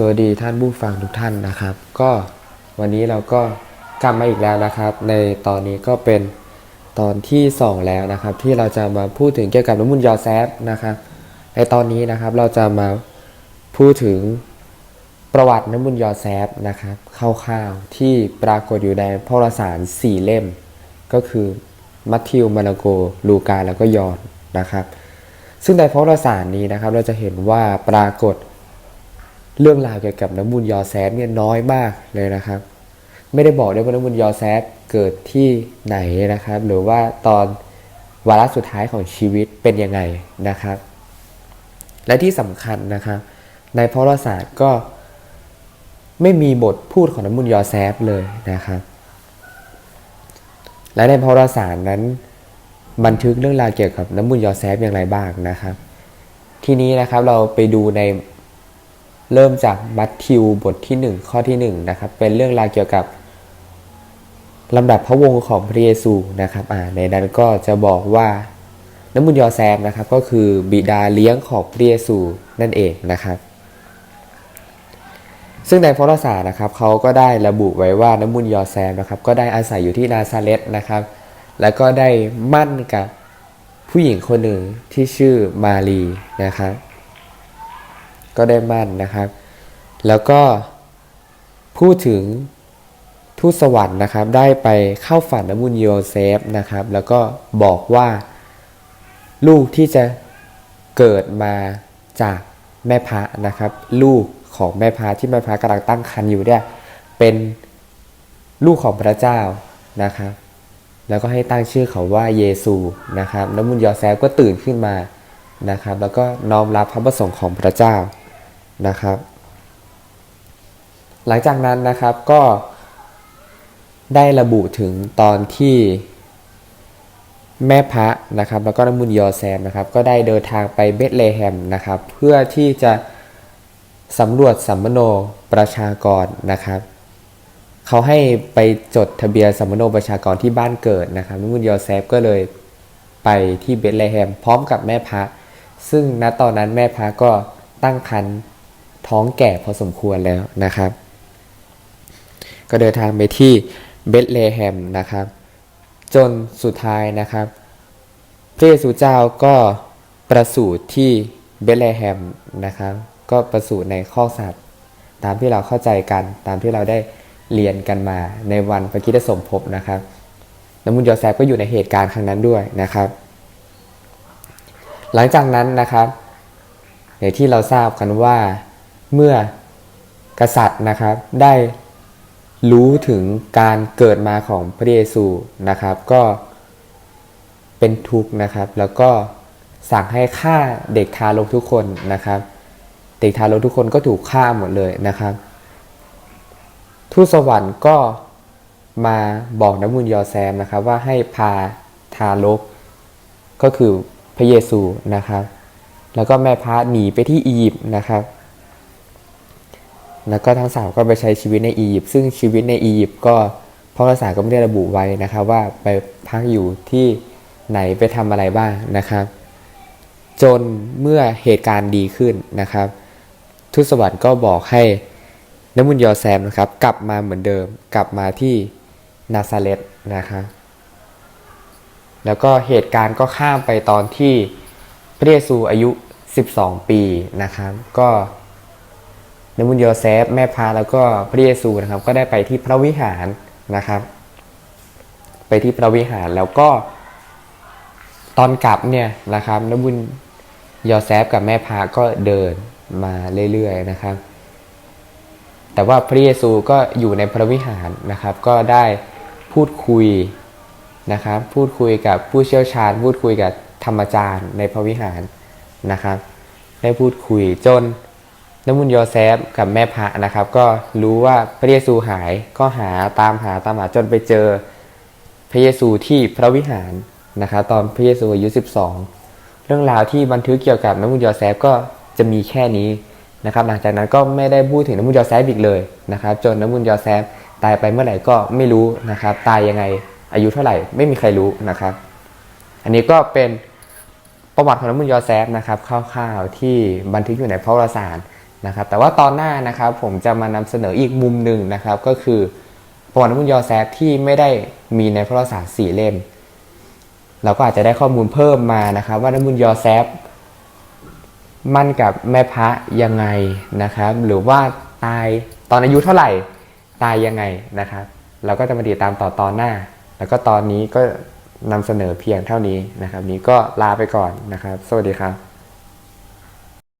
สวัสดีท่านผู้ฟังทุกท่านนะครับ ก็วันนี้เราก็กลับมาอีกแล้วนะครับ ในตอนนี้ก็เป็นตอนที่ 2 แล้วนะครับ ที่เราจะมาพูดถึงเกี่ยวกับน้ำมันยอแซฟนะครับในตอนนี้นะครับเราจะมาพูดถึงประวัติน้ำมันยอแซฟนะครับคร่าวๆที่ปรากฏอยู่ในพระวารสาร4เล่ม ก็คือมัทธิวมาระโก ลูกาแล้วก็ยอนนะครับ ซึ่งในพรารสารนี้นะครับเราจะเห็นว่าปรากฏ เรื่องราวเกี่ยวกับน้ำมูลยอแซฟเนี่ยน้อยมากเลยนะครับ ไม่ได้บอกด้วยว่าน้ำมูลยอแซฟเกิดที่ไหนนะครับ หรือว่าตอนวาระสุดท้ายของชีวิตเป็นยังไงนะครับ และที่สำคัญนะครับในพระวาสารก็ไม่มีบทพูดของน้ำมูลยอแซฟเลยนะครับ และในพระวาสารนั้น บันทึกเรื่องราวเกี่ยวกับน้ำมูลยอแซฟอย่างไรบ้างนะครับ ทีนี้นะครับเราไปดูใน เริ่มจากมัทธิวบทที่ 1 ข้อที่ 1 นะครับ เป็นเรื่องราวเกี่ยวกับลำดับพระวงศ์ของพระเยซูนะครับอ่าในนั้นก็จะบอกว่าน้ำมุนยอแซมนะครับ ก็คือบิดาเลี้ยงของพระเยซูนั่นเองนะครับ ซึ่งในพระวารสานะครับเขาก็ได้ระบุไว้ว่าน้ำมุนยอแซมนะครับ ก็ได้อาศัยอยู่ที่นาซาเรตนะครับ แล้วก็ได้มั่นกับผู้หญิงคนหนึ่งที่ชื่อมารีนะครับ ก็ได้มั่นนะครับ แล้วก็พูดถึงทูตสวรรค์นะครับ ได้ไปเข้าฝันนมุนโยเซฟนะครับ แล้วก็บอกว่าลูกที่จะเกิดมาจากแม่พระนะครับ ลูกของแม่พระที่แม่พระกำลังตั้งครรภ์อยู่เนี่ยเป็นลูกของพระเจ้านะครับ แล้วก็ให้ตั้งชื่อเขาว่าเยซูนะครับน้ำมุนยอแซฟก็ตื่นขึ้นมานะครับ แล้วก็น้อมรับพระประสงค์ของพระเจ้า นะครับ หลังจากนั้นนะครับก็ได้ระบุถึงตอนที่แม่พระนะครับแล้วก็นมุนยอแซมนะครับ ก็ได้เดินทางไปเบธเลเฮมนะครับ เพื่อที่จะสำรวจสัมมโนประชากรนะครับเขาให้ไปจดทะเบียนสัมมโนประชากรที่บ้านเกิดนะครับนมุนยอแซฟก็เลยไปที่เบธเลเฮมพร้อมกับแม่พระซึ่งณตอนนั้นแม่พระก็ตั้งครรภ์ ท้องแก่พอสมควรแล้วนะครับ ก็เดินทางไปที่เบธเลเฮมนะครับ จนสุดท้ายนะครับ พระเยซูเจ้าก็ประสูติที่เบธเลเฮมนะครับ ก็ประสูติในข้อสัตว์ตามที่เราเข้าใจกันตามที่เราได้เรียนกันมาในวันพระคริสตสมภพนะครับน้ำมุนยอแซฟก็อยู่ในเหตุการณ์ครั้งนั้นด้วยนะครับ หลังจากนั้นนะครับอย่างที่เราทราบกันว่า เมื่อกษัตริย์นะครับได้รู้ถึงการเกิดมาของพระเยซูนะครับ ก็เป็นทุกข์นะครับ แล้วก็สั่งให้ฆ่าเด็กทารกทุกคนนะครับ เด็กทารกทุกคนก็ถูกฆ่าหมดเลยนะครับ ทูตสวรรค์ก็มาบอกน้ำมูลยอแซมนะครับ ว่าให้พาทารก ก็คือพระเยซูนะครับ แล้วก็แม่พระหนีไปที่อียิปต์นะครับ แล้วก็ทั้งสาวก็ไปใช้ชีวิตในอียิปต์ซึ่งชีวิตในอียิปต์ก็พระภาษาก็ไม่ได้ระบุไว้นะครับ ว่าไปพักอยู่ที่ไหนไปทำอะไรบ้างนะครับ จนเมื่อเหตุการณ์ดีขึ้นนะครับทูตสวรรค์ก็บอกให้นมุนยอแซมนะครับ กลับมาเหมือนเดิม กลับมาที่นาซาเรตนะครับแล้วก็เหตุการณ์ก็ข้ามไปตอนที่พระเยซูอายุ 12 ปีนะครับ ก็ นมุนโยเซฟแม่พาแล้วก็พระเยซูนะครับ ก็ได้ไปที่พระวิหารนะครับ ไปที่พระวิหารแล้วก็ ตอนกลับเนี่ยนะครับนบุญยอแซฟกับแม่พาก็เดินมาเรื่อยๆนะครับ แต่ว่าพระเยซูก็อยู่ในพระวิหารนะครับ ก็ได้พูดคุยนะครับ พูดคุยกับผู้เชี่ยวชาญ พูดคุยกับธรรมจารย์ในพระวิหารนะครับ ได้พูดคุยจน น้ำมุนยอแซฟกับแม่พระนะครับ ก็รู้ว่าพระเยซูหายก็หาตามหาตามหาจนไปเจอพระเยซูที่พระวิหารนะครับตอนพระเยซูอายุ12 เรื่องราวที่บันทึกเกี่ยวกับน้ำมุนยอแซฟก็จะมีแค่นี้นะครับ หลังจากนั้นก็ไม่ได้พูดถึงน้ำมุนยอแซฟอีกเลยนะครับ จนน้ำมุนยอแซฟตายไปเมื่อไหร่ก็ไม่รู้นะครับ ตายยังไงอายุเท่าไหร่ไม่มีใครรู้นะครับ อันนี้ก็เป็นประวัติของน้ำมุนยอแซฟนะครับคร่าวๆที่บันทึกอยู่ในพระวารสาร นะครับแต่ว่าตอนหน้านะครับผมจะมานำเสนออีกมุมหนึ่งนะครับ ก็คือประวัติน้ำมันยอแซฟที่ไม่ได้มีในพระศาสตร์สี่เล่ม เราก็อาจจะได้ข้อมูลเพิ่มมานะครับ ว่าน้ำมันยอแซฟมั่นกับแม่พระยังไงนะครับ หรือว่าตายตอนอายุเท่าไหร่ตายยังไงนะครับ เราก็จะมาติดตามต่อตอนหน้า แล้วก็ตอนนี้ก็นำเสนอเพียงเท่านี้นะครับ นี้ก็ลาไปก่อนนะครับ สวัสดีครับ